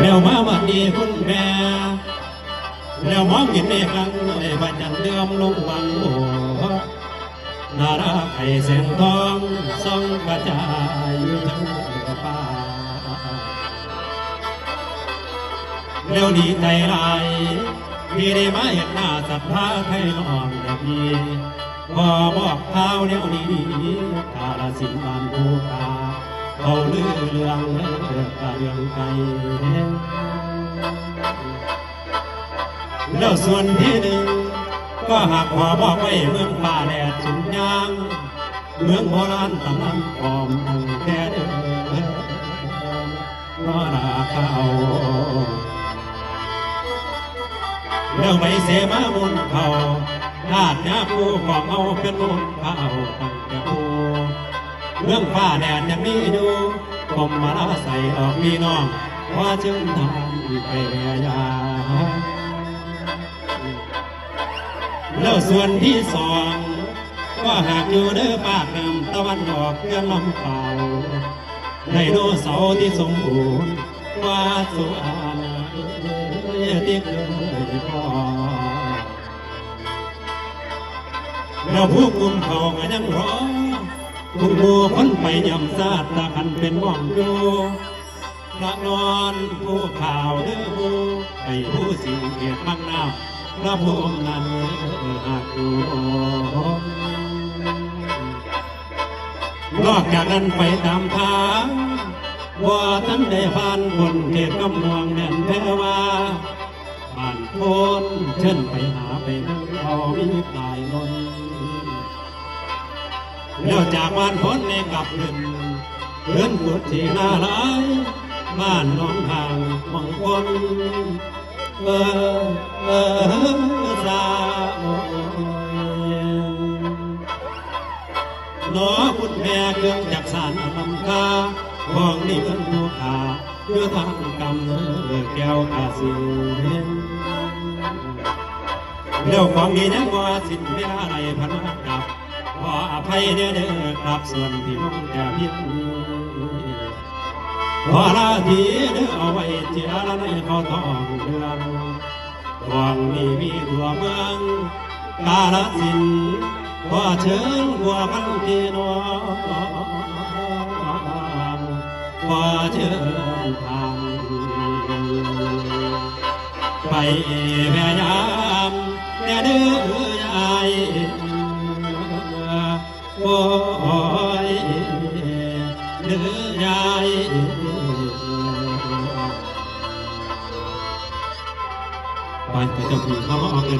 แล้วมาวันนี้คุณแม่แล้วมองเห็นเมฆลังไอ้พระจันทร์เดือมลงวังโอนาราไข่แสงทองส่องกระจายอยู่ทั้งฟ้าเร็วดีใจไรพี่ได้มาเห็นหน้าสัทธาไทยนอนแบบนี้พอบอกข่าวเร็วนี้กาลสินบานภูคา เขาลือเรื่องเรื่องกะเรื่องไกลแล้วส่วนที่หนึ่งก็หากขอบอกไว้เมืองป่าแดดสุนยางเมืองโบราณตำนานกอมแค่เดิมก็นาเขาเรื่องไปเสมามุนเขาลาดยาปูของเอาเป็นมุนเขาตั้งแต่ปู เรื่องฟ้าแดดยังมีดูผมมาลาใส่ออกพี่น้องว่าจึงทำไปเรียยาแล้วส่วนที่สองก็หากอยู่เด้อปากน้ำตะวันออกเพื่อนลำเปล่าไดโนเสาที่สมบูรณ์ว่าสุอานาเยที่เคยพอเราผู้กุมเขาก็ยังร้อง กุมบัวคนไปยำซาตะคันเป็นว่องดูพระนอนผู้ข่าวเด้อผู้ไปผู้สิ่งเกียรติมังนาวพระภูมินั้นหากดูนอกจากนั้นไปตามทางว่าท่านได้ผ่านคนเขตกำมวงแน่นแพ้ว่าผ่านโคนเช่นไปหาไปนั่งเขามีตายลน แล้วจากบ้านพ้นในกลับขึ้นเพื่อนกุดที่นาหลายบ้านน้องห่างมองคนเออเออสาวหนอพุทธแม่เครื่องจักสารลำคาของนี่เงินผู้ขาเพื่อทำกรรมเออแก้วกาสิเห็นเรื่องของนี้ยังว่าสิ้นเวลาไรพนักกับ ขออภัยเด้อเด้อครับส่วนที่น้องแก่พิษนี้พอลาทีเด้อเอาไว้เจียละในเขาทองเดือนวังนี้มีตัวเมืองกาลสินธุ์พอเชิญหัวกันที่นอนพอเชิญทางไปพยายามแน่เด้อยาย โอ้ยเด้อยายบ้านเจ้าพี่เขามาเอาเงิน